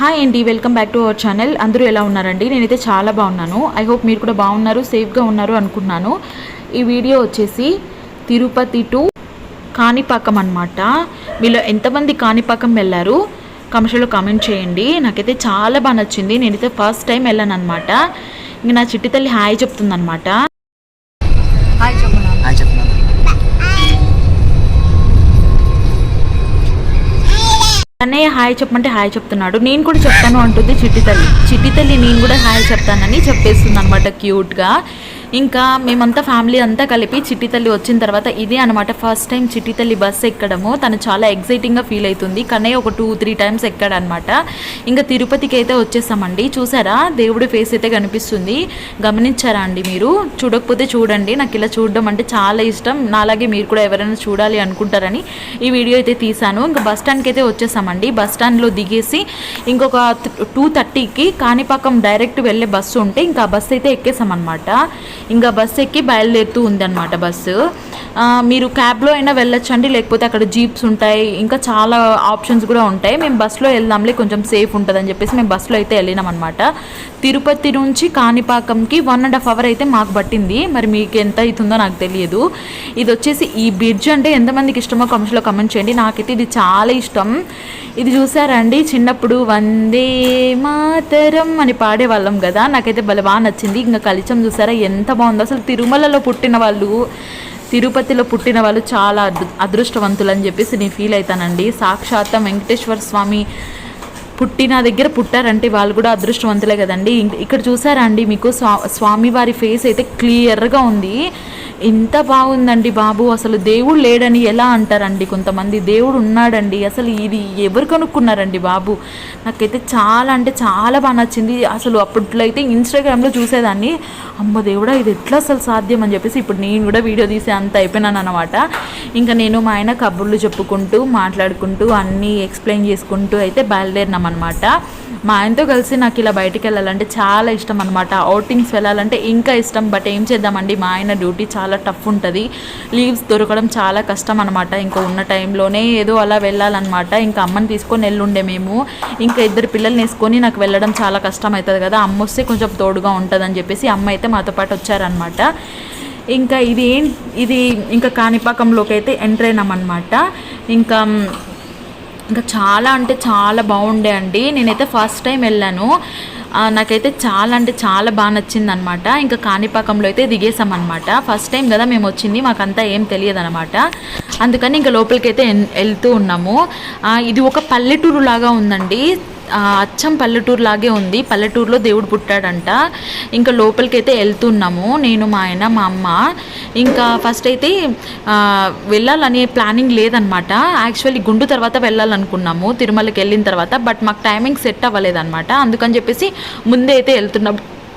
Hi అండి welcome back to our channel అందరూ ఎలా ఉన్నారండి? నేనైతే చాలా బాగున్నాను. ఐ హోప్ మీరు కూడా బాగున్నారు సేఫ్గా ఉన్నారు అనుకున్నాను ఈ వీడియో వచ్చేసి తిరుపతి టు కాణిపాకం అనమాట మీలో ఎంతమంది కాణిపాకం వెళ్ళారు? కమర్షియల్లో కామెంట్ చేయండి. నాకైతే చాలా బాగా నచ్చింది. నేనైతే ఫస్ట్ టైం వెళ్ళాను అనమాట ఇంక నా చిట్టి తల్లి హాయ్ చెప్తుందనమాట హాయ్ చెప్పు నాన్న. హాయ్ చెప్తున్నాను అన్నయ్య హాయ్ చెప్పమంటే హాయ్ చెప్తున్నాడు. నేను కూడా చెప్తాను అంటుంది చిట్టి తల్లి. చిట్టి తల్లి నేను కూడా హాయ్ చెప్తానని చెప్పేస్తుంది అనమాట క్యూట్గా. ఇంకా మేమంతా ఫ్యామిలీ అంతా కలిపి చిట్టి తల్లి వచ్చిన తర్వాత ఇదే అనమాట ఫస్ట్ టైం చిట్టి తల్లి బస్ ఎక్కడము తను చాలా ఎగ్జైటింగ్గా ఫీల్ అవుతుంది. కానీ ఒక టూ త్రీ టైమ్స్ ఎక్కాడనమాట ఇంకా తిరుపతికి అయితే వచ్చేసామండి. చూసారా? దేవుడి ఫేస్ అయితే కనిపిస్తుంది. గమనించారా అండి మీరు? చూడకపోతే చూడండి. నాకు ఇలా చూడడం అంటే చాలా ఇష్టం. నాలాగే మీరు కూడా ఎవరైనా చూడాలి అనుకుంటారని ఈ వీడియో అయితే తీశాను ఇంకా బస్ స్టాండ్కి అయితే వచ్చేసామండి. బస్ స్టాండ్లో దిగేసి ఇంకొక టూ థర్టీకి కాణిపాకం డైరెక్ట్ వెళ్ళే బస్సు ఉంటే ఇంకా ఆ బస్సు అయితే ఎక్కేసామన్నమాట. ఇంకా బస్సు ఎక్కి బయలుదేరుతూ ఉందన్నమాట బస్సు మీరు క్యాబ్లో అయినా వెళ్ళొచ్చండి లేకపోతే అక్కడ జీప్స్ ఉంటాయి ఇంకా చాలా ఆప్షన్స్ కూడా ఉంటాయి. మేము బస్సులో వెళ్దాంలే కొంచెం సేఫ్ ఉంటుందని చెప్పేసి మేము బస్సులో అయితే వెళ్ళినాం అనమాట తిరుపతి నుంచి కాణిపాకంకి వన్ అండ్ హాఫ్ అవర్ అయితే మాకు పట్టింది. మరి మీకు ఎంత అవుతుందో నాకు తెలియదు. ఇది వచ్చేసి ఈ బ్రిడ్జ్ అంటే ఎంతమందికి ఇష్టమో కమెంట్స్లో కమెంట్ చేయండి. నాకైతే ఇది చాలా ఇష్టం. ఇది చూసారండి చిన్నప్పుడు వందే మాతరం అని పాడేవాళ్ళం కదా. నాకైతే భలే బాగా నచ్చింది. ఇంకా కలిచం చూసారా ఎంత బాగుందో. అసలు తిరుమలలో పుట్టిన వాళ్ళు తిరుపతిలో పుట్టిన వాళ్ళు చాలా అదృష్టవంతులు అని చెప్పేసి నేను ఫీల్ అవుతానండి. సాక్షాత్ వెంకటేశ్వర స్వామి పుట్టిన దగ్గర పుట్టారంటే వాళ్ళు కూడా అదృష్టవంతులే కదండి. ఇక్కడ చూసారా అండి మీకు స్వా స్వామివారి ఫేస్ అయితే క్లియర్గా ఉంది. ఎంత బాగుందండి బాబు. అసలు దేవుడు లేడని ఎలా అంటారండి కొంతమంది? దేవుడు ఉన్నాడండి. అసలు ఇది ఎవరు కనుక్కున్నారండి బాబు? నాకైతే చాలా అంటే చాలా బాగా నచ్చింది. అసలు అప్పట్లో అయితే ఇన్స్టాగ్రామ్లో చూసేదాన్ని. అమ్మ దేవుడా ఇది ఎట్లా అసలు సాధ్యం అని చెప్పేసి ఇప్పుడు నేను కూడా వీడియో తీసే అంత అయిపోయినాను అనమాట ఇంకా నేను మా ఆయన కబుర్లు చెప్పుకుంటూ మాట్లాడుకుంటూ అన్నీ ఎక్స్ప్లెయిన్ చేసుకుంటూ అయితే బయలుదేరినమాట అనమాట మా ఆయనతో కలిసి నాకు ఇలా బయటికి వెళ్ళాలంటే చాలా ఇష్టం అనమాట అవుటింగ్స్ వెళ్ళాలంటే ఇంకా ఇష్టం బట్ ఏం చేద్దామండి? మా ఆయన డ్యూటీ చాలా టఫ్ ఉంటుంది. లీవ్స్ దొరకడం చాలా కష్టం అనమాట ఇంకా ఉన్న టైంలోనే ఏదో అలా వెళ్ళాలన్నమాట. ఇంకా అమ్మని తీసుకొని వెళ్ళుండే మేము. ఇంకా ఇద్దరు పిల్లల్ని వేసుకొని నాకు వెళ్ళడం చాలా కష్టం అవుతుంది కదా. అమ్మ వస్తే కొంచెం తోడుగా ఉంటుందని చెప్పేసి అమ్మ అయితే మాతో పాటు వచ్చారనమాట ఇంకా ఇది ఏం ఇది ఇంకా కాణిపాకంలోకి అయితే ఎంటర్ అయినామన్నమాట. ఇంకా ఇంకా చాలా అంటే చాలా బాగుండే అండి. నేనైతే ఫస్ట్ టైం వెళ్ళాను. నాకైతే చాలా అంటే చాలా బాగా నచ్చింది అనమాట ఇంకా కాణిపాకంలో అయితే దిగేసాం అనమాట ఫస్ట్ టైం కదా మేము వచ్చింది. మాకంతా ఏం తెలియదు అనమాట అందుకని ఇంకా లోపలికి అయితే వెళ్తూ ఉన్నాము. ఇది ఒక పల్లెటూరు లాగా ఉందండి. అచ్చం పల్లెటూరు లాగే ఉంది. పల్లెటూరులో దేవుడు పుట్టాడంట. ఇంకా లోపలికి అయితే వెళ్తున్నాము. నేను మా ఆయన మా అమ్మ. ఇంకా ఫస్ట్ అయితే వెళ్ళాలనే ప్లానింగ్ లేదనమాట. యాక్చువల్లీ గుండు తర్వాత వెళ్ళాలనుకున్నాము. తిరుమలకి వెళ్ళిన తర్వాత బట్ మాకు టైమింగ్ సెట్ అవ్వలేదన్నమాట అందుకని చెప్పేసి ముందే అయితే వెళ్తున్నాం.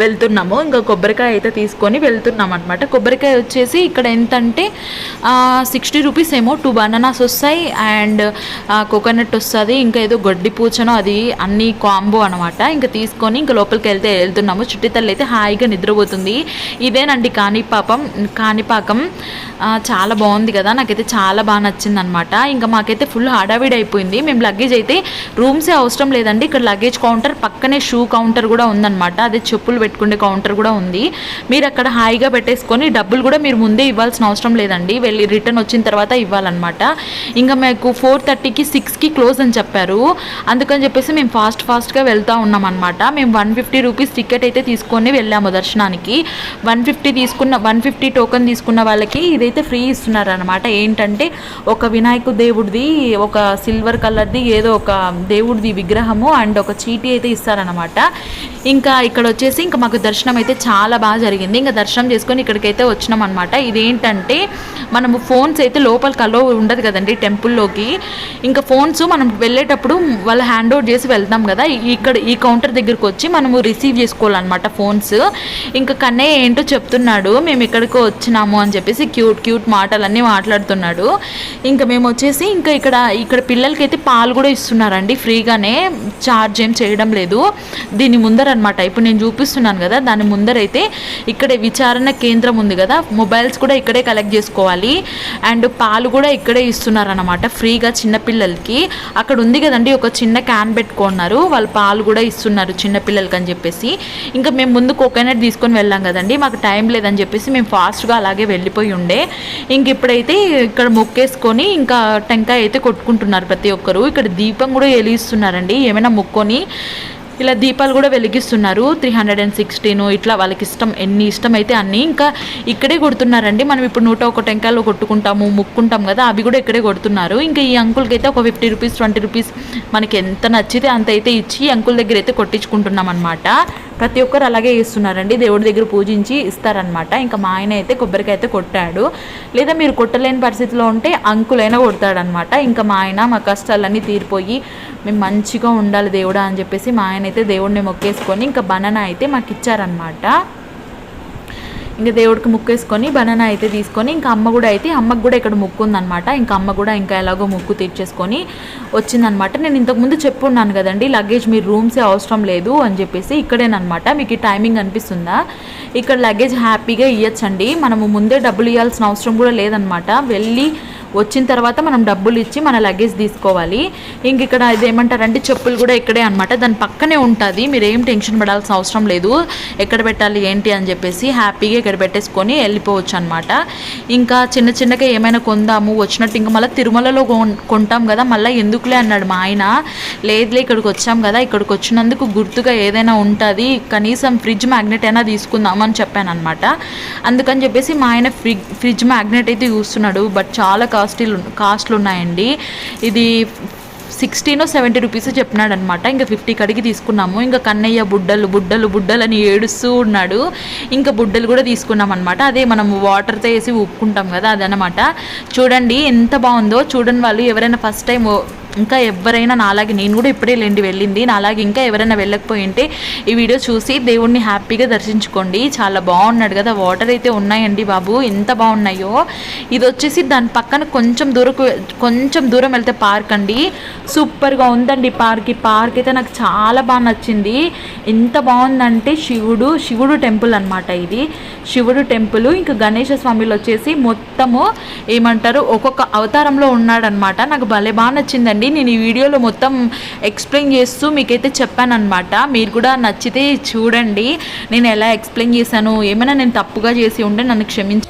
వెళ్తున్నాము. ఇంకా కొబ్బరికాయ అయితే తీసుకొని వెళ్తున్నాం అనమాట కొబ్బరికాయ వచ్చేసి ఇక్కడ ఎంత అంటే సిక్స్టీ రూపీస్ ఏమో టూ బనానాస్ వస్తాయి అండ్ కోకోనట్ వస్తుంది ఇంకా ఏదో గడ్డి పూచనో అది అన్ని కాంబో అనమాట ఇంకా తీసుకొని ఇంకా లోపలికి వెళ్తే వెళ్తున్నాము. చుట్టి తల్లి అయితే హాయిగా నిద్రపోతుంది. ఇదేనండి కాణిపాపం. కాణిపాకం చాలా బాగుంది కదా. నాకైతే చాలా బాగా నచ్చింది అనమాట ఇంకా మాకైతే ఫుల్ హడావిడి అయిపోయింది. మేము లగేజ్ అయితే రూమ్సే అవసరం లేదండి. ఇక్కడ లగేజ్ కౌంటర్ పక్కనే షూ కౌంటర్ కూడా ఉందన్నమాట. అదే చెప్పులు పెట్టుకునే కౌంటర్ కూడా ఉంది. మీరు అక్కడ హాయిగా పెట్టేసుకొని డబ్బులు కూడా మీరు ముందే ఇవ్వాల్సిన అవసరం లేదండి. వెళ్ళి రిటర్న్ వచ్చిన తర్వాత ఇవ్వాలన్నమాట. ఇంకా మాకు ఫోర్ థర్టీకి సిక్స్కి క్లోజ్ అని చెప్పారు. అందుకని చెప్పేసి మేము ఫాస్ట్ ఫాస్ట్గా వెళ్తూ ఉన్నాం అనమాట మేము వన్ ఫిఫ్టీ రూపీస్ టికెట్ అయితే తీసుకొని వెళ్ళాము దర్శనానికి. వన్ ఫిఫ్టీ తీసుకున్న వన్ ఫిఫ్టీ టోకెన్ తీసుకున్న వాళ్ళకి ఇదైతే ఫ్రీ ఇస్తున్నారు అనమాట ఏంటంటే ఒక వినాయకు దేవుడిది ఒక సిల్వర్ కలర్ది ఏదో ఒక దేవుడిది విగ్రహము అండ్ ఒక చీటీ అయితే ఇస్తారనమాట ఇంకా ఇక్కడ వచ్చేసి ఇంకా మాకు దర్శనం అయితే చాలా బాగా జరిగింది. ఇంకా దర్శనం చేసుకొని ఇక్కడికైతే వచ్చినాం అనమాట ఇదేంటంటే మనము ఫోన్స్ అయితే లోపల కలో ఉండదు కదండి టెంపుల్లోకి ఇంకా ఫోన్స్ మనం వెళ్ళేటప్పుడు వాళ్ళు హ్యాండ్ ఓవర్ చేసి వెళ్తాం కదా. ఇక్కడ ఈ కౌంటర్ దగ్గరికి వచ్చి మనము రిసీవ్ చేసుకోవాలన్నమాట ఫోన్స్. ఇంకా కన్నయ్య ఏంటో చెప్తున్నాడు మేము ఇక్కడికి వచ్చినాము అని చెప్పేసి క్యూట్ క్యూట్ మాటలన్నీ మాట్లాడుతున్నాడు. ఇంకా మేము వచ్చేసి ఇంకా ఇక్కడ ఇక్కడ పిల్లలకి అయితే పాలు కూడా ఇస్తున్నారండి. ఫ్రీగానే చార్జ్ ఏం చేయడం లేదు. దీని ముందరనమాట ఇప్పుడు నేను చూపిస్తున్నాను చూపిస్తున్నాను కదా దాని ముందరైతే ఇక్కడే విచారణ కేంద్రం ఉంది కదా మొబైల్స్ కూడా ఇక్కడే కలెక్ట్ చేసుకోవాలి. అండ్ పాలు కూడా ఇక్కడే ఇస్తున్నారనమాట ఫ్రీగా చిన్నపిల్లలకి అక్కడ ఉంది కదండి ఒక చిన్న క్యాన్ పెట్టుకున్నారు వాళ్ళు పాలు కూడా ఇస్తున్నారు చిన్నపిల్లలకి అని చెప్పేసి. ఇంకా మేము ముందు కోకోనట్ తీసుకొని వెళ్ళాం కదండి మాకు టైం లేదని చెప్పేసి మేము ఫాస్ట్గా అలాగే వెళ్ళిపోయి ఉండే. ఇంక ఇప్పుడైతే ఇక్కడ మొక్కేసుకొని ఇంకా టెంకాయ అయితే కొట్టుకుంటున్నారు ప్రతి ఒక్కరు. ఇక్కడ దీపం కూడా వెలిగిస్తున్నారండి ఏమైనా మొక్కొని. ఇలా దీపాలు కూడా వెలిగిస్తున్నారు. త్రీ హండ్రెడ్ అండ్ సిక్స్టీన్ ఇట్లా వాళ్ళకి ఇష్టం ఎన్ని ఇష్టం అయితే అన్ని ఇంకా ఇక్కడే కొడుతున్నారండి. మనం ఇప్పుడు నూట ఒక టెంకాయలు కొట్టుకుంటాము ముక్కుంటాం కదా అవి కూడా ఇక్కడే కొడుతున్నారు. ఇంకా ఈ అంకుల్కి అయితే ఒక ఫిఫ్టీ రూపీస్ ట్వంటీ రూపీస్ మనకి ఎంత నచ్చితే అంత అయితే ఇచ్చి అంకుల్ దగ్గర అయితే కొట్టించుకుంటున్నాం అనమాట ప్రతి ఒక్కరు అలాగే ఇస్తున్నారండి దేవుడి దగ్గర పూజించి ఇస్తారనమాట ఇంకా మా ఆయన అయితే కొబ్బరికాయ అయితే కొట్టాడు. లేదా మీరు కొట్టలేని పరిస్థితిలో ఉంటే అంకులైనా కొడతాడనమాట ఇంకా మా ఆయన మా కష్టాలన్నీ తీరిపోయి మేము మంచిగా ఉండాలి దేవుడా అని చెప్పేసి మా ఆయన అయితే దేవుడిని మొక్కేసుకొని ఇంకా బనానా అయితే మాకు ఇచ్చారనమాట ఇంకా దేవుడికి ముక్కేసుకొని బనానా అయితే తీసుకొని ఇంకా అమ్మ కూడా అయితే అమ్మకు కూడా ఇక్కడ ముక్కు ఉందన్నమాట ఇంకా అమ్మ కూడా ఇంకా ఎలాగో ముక్కు తీర్చేసుకొని వచ్చిందనమాట నేను ఇంతకుముందు చెప్పున్నాను కదండి లగేజ్ మీ రూమ్సే అవసరం లేదు అని చెప్పేసి ఇక్కడేనమాట మీకు ఈ టైమింగ్ అనిపిస్తుందా? ఇక్కడ లగేజ్ హ్యాపీగా ఇవ్వచ్చండి మనము ముందే డబ్బులు ఇవ్వాల్సిన అవసరం కూడా లేదనమాట వెళ్ళి వచ్చిన తర్వాత మనం డబ్బులు ఇచ్చి మన లగేజ్ తీసుకోవాలి. ఇంక ఇక్కడ ఇది ఏమంటారంటే చెప్పులు కూడా ఇక్కడే అనమాట దాని పక్కనే ఉంటుంది. మీరు ఏం టెన్షన్ పడాల్సిన అవసరం లేదు. ఎక్కడ పెట్టాలి ఏంటి అని చెప్పేసి హ్యాపీగా ఇక్కడ పెట్టేసుకొని వెళ్ళిపోవచ్చు అనమాట ఇంకా చిన్న చిన్నగా ఏమైనా కొందాము. వచ్చినట్టు ఇంకా మళ్ళీ తిరుమలలో కొంటాం కదా. మళ్ళీ ఎందుకులే అన్నాడు మా ఆయన. లేదులే ఇక్కడికి వచ్చాం కదా. ఇక్కడికి వచ్చినందుకు గుర్తుగా ఏదైనా ఉంటుంది. కనీసం ఫ్రిడ్జ్ మ్యాగ్నెట్ అయినా తీసుకుందామని చెప్పాను అనమాట అందుకని చెప్పేసి మా ఆయన ఫ్రిడ్జ్ మ్యాగ్నెట్ అయితే చూస్తున్నాడు. బట్ చాలా కాస్ట్లు కాస్ట్లు ఉన్నాయండి. ఇది సిక్స్టీనో సెవెంటీ రూపీస్ చెప్పినాడు అనమాట ఇంకా ఫిఫ్టీ కడిగి తీసుకున్నాము. ఇంకా కన్నయ్య బుడ్డలు బుడ్డలు బుడ్డలు అని ఏడుస్తూ ఉన్నాడు. ఇంకా బుడ్డలు కూడా తీసుకున్నాం అనమాట అదే మనం వాటర్తో వేసి ఉప్పుకుంటాం కదా అదనమాట. చూడండి ఎంత బాగుందో. చూడని వాళ్ళు ఎవరైనా ఫస్ట్ టైం ఇంకా ఎవరైనా నాలాగే నేను కూడా ఇప్పుడే లేండి వెళ్ళింది. నాలాగే ఇంకా ఎవరైనా వెళ్ళకపోయి ఉంటే ఈ వీడియో చూసి దేవుణ్ణి హ్యాపీగా దర్శించుకోండి. చాలా బాగున్నాడు కదా. వాటర్ అయితే ఉన్నాయండి బాబు. ఎంత బాగున్నాయో. ఇది వచ్చేసి దాని పక్కన కొంచెం దూరం కొంచెం దూరం వెళ్తే పార్క్ అండి. సూపర్గా ఉందండి పార్క్. ఈ పార్క్ అయితే నాకు చాలా బాగా నచ్చింది. ఎంత బాగుందంటే శివుడు శివుడు టెంపుల్ అనమాట ఇది. శివుడు టెంపుల్ ఇంకా గణేష స్వామిలు వచ్చేసి మొత్తము ఏమంటారు ఒక్కొక్క అవతారంలో ఉన్నాడనమాట నాకు భలే బాగా నచ్చిందండి. నేను ఈ వీడియోలో మొత్తం ఎక్స్ప్లెయిన్ చేస్తూ మీకైతే చెప్పానమాట మీరు కూడా నచ్చితే చూడండి. నేను ఎలా ఎక్స్ప్లెయిన్ చేశాను ఏమైనా నేను తప్పుగా చేసి ఉంటే నన్ను క్షమించ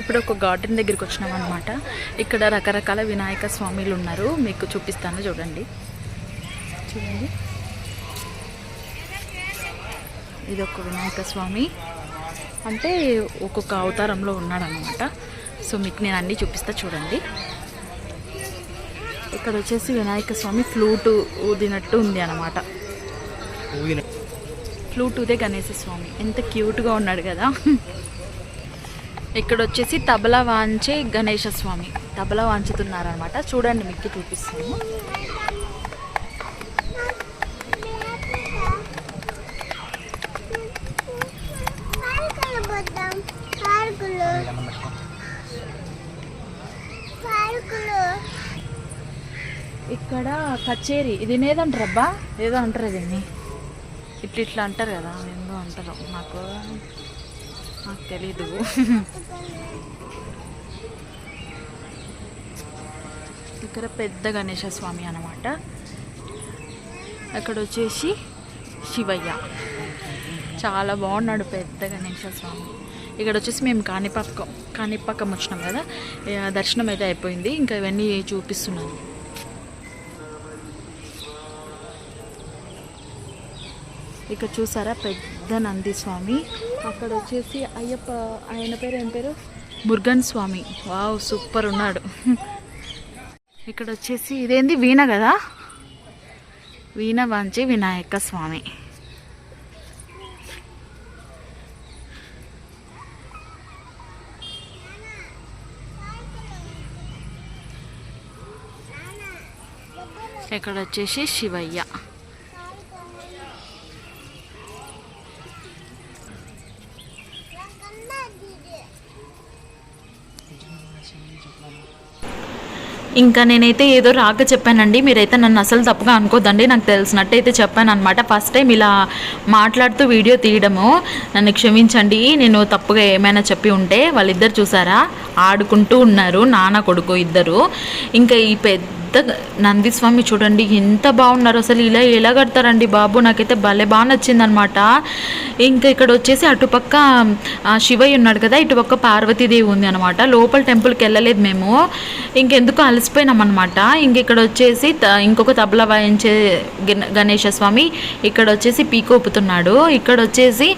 ఇప్పుడు ఒక గార్డెన్ దగ్గరికి వచ్చినాం అనమాట ఇక్కడ రకరకాల వినాయక స్వామిలు ఉన్నారు. మీకు చూపిస్తాను చూడండి. చూడండి. ఇది ఒక వినాయక స్వామి. అంటే ఒక్కొక్క అవతారంలో ఉన్నాడనమాట సో మీకు నేను అన్నీ చూపిస్తా చూడండి. ఇక్కడ వచ్చేసి వినాయక స్వామి ఫ్లూట్ ఊదినట్టు ఉంది అనమాట ఫ్లూట్ ఊదే గణేశ స్వామి. ఎంత క్యూట్గా ఉన్నాడు కదా. ఇక్కడ వచ్చేసి తబలా వాంచే గణేశ స్వామి. తబలా వాంచుతున్నారనమాట చూడండి మీకు చూపిస్తాను. పార్కులు పోతాం పార్కులు పార్కులు. ఇక్కడ కచేరి. ఇది ఏదంటారబ్బా ఏదో అంటారు దీన్ని. ఇట్లా ఇట్లా అంటారు కదా ఏందో అంటారు. నాకు నాకు తెలీదు. ఇక్కడ పెద్ద గణేశ స్వామి అనమాట అక్కడ వచ్చేసి శివయ్య. చాలా బాగున్నాడు పెద్ద గణేశ స్వామి. ఇక్కడ వచ్చేసి మేము కాణిపాకం కాణిపాకం వచ్చినాం కదా. దర్శనం అయితే అయిపోయింది. ఇంకా ఇవన్నీ చూపిస్తున్నాను. ఇక్కడ చూసారా? పెద్ద నంది స్వామి. అక్కడ వచ్చేసి అయ్యప్ప ఆయన పేరు ఏం పేరు? మురుగన్ స్వామి. వావ్ సూపర్ ఉన్నాడు. ఇక్కడ వచ్చేసి ఇదేంది? వీణ కదా? వీణ వంచి వినాయక స్వామి. ఇక్కడ వచ్చేసి శివయ్య. ఇంకా నేనైతే ఏదో రాక చెప్పానండి. మీరైతే నన్ను అసలు తప్పుగా అనుకోదండి నాకు తెలిసినట్టు అయితే చెప్పాను అనమాట ఫస్ట్ టైం ఇలా మాట్లాడుతూ వీడియో తీయడము. నన్ను క్షమించండి. నేను తప్పుగా ఏమైనా చెప్పి ఉంటే వాళ్ళిద్దరు చూసారా? ఆడుకుంటూ ఉన్నారు. నాన్న కొడుకు ఇద్దరు. ఇంకా ఈ పెద్ద నందిస్వామి చూడండి. ఎంత బాగున్నారు అసలు. ఇలా ఎలా కడతారండి బాబు? నాకైతే భలే బాగా నచ్చిందనమాట ఇంకా ఇక్కడ వచ్చేసి అటుపక్క శివయ్య ఉన్నాడు కదా. ఇటుపక్క పార్వతీదేవి ఉంది అనమాట లోపల టెంపుల్కి వెళ్ళలేదు మేము. ఇంకెందుకు అలసి అనమాట ఇంక ఇక్కడ వచ్చేసి త- ఇంకొక తబలా వాయించే గణ- గణేశ స్వామి ఇక్కడ వచ్చేసి పీకోపుతున్నాడు ఇక్కడ వచ్చేసి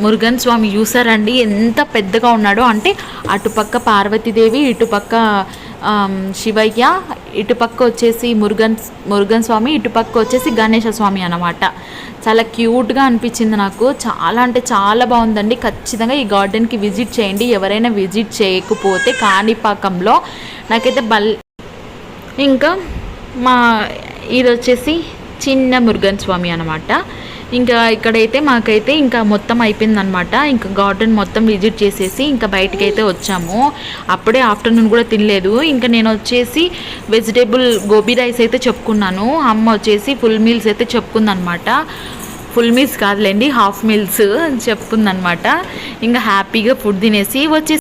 మురుగన్ స్వామి చూసారండి ఎంత పెద్దగా ఉన్నాడో. అంటే అటుపక్క పార్వతీదేవి ఇటుపక్క శివయ్య ఇటుపక్క వచ్చేసి మురుగన్ మురుగన్ స్వామి ఇటుపక్క వచ్చేసి గణేశ స్వామి అనమాట చాలా క్యూట్గా అనిపించింది నాకు. చాలా అంటే చాలా బాగుందండి. ఖచ్చితంగా ఈ గార్డెన్కి విజిట్ చేయండి. ఎవరైనా విజిట్ చేయకపోతే కాణిపాకంలో నాకైతే బల్ ఇంకా మా ఇది వచ్చేసి చిన్న మురుగన్ స్వామి అనమాట ఇంకా ఇక్కడైతే మాకైతే ఇంకా మొత్తం అయిపోయిందనమాట ఇంకా గార్డెన్ మొత్తం విజిట్ చేసేసి ఇంకా బయటకైతే వచ్చాము. అప్పుడే ఆఫ్టర్నూన్ కూడా తినలేదు. ఇంకా నేను వచ్చేసి వెజిటేబుల్ గోబీ రైస్ అయితే చెప్పుకున్నాను. అమ్మ వచ్చేసి ఫుల్ మీల్స్ అయితే చెప్పుకుందనమాట ఫుల్ మీల్స్ కాదులేండి హాఫ్ మీల్స్ చెప్పుకుందనమాట ఇంకా హ్యాపీగా ఫుడ్ తినేసి వచ్చేసి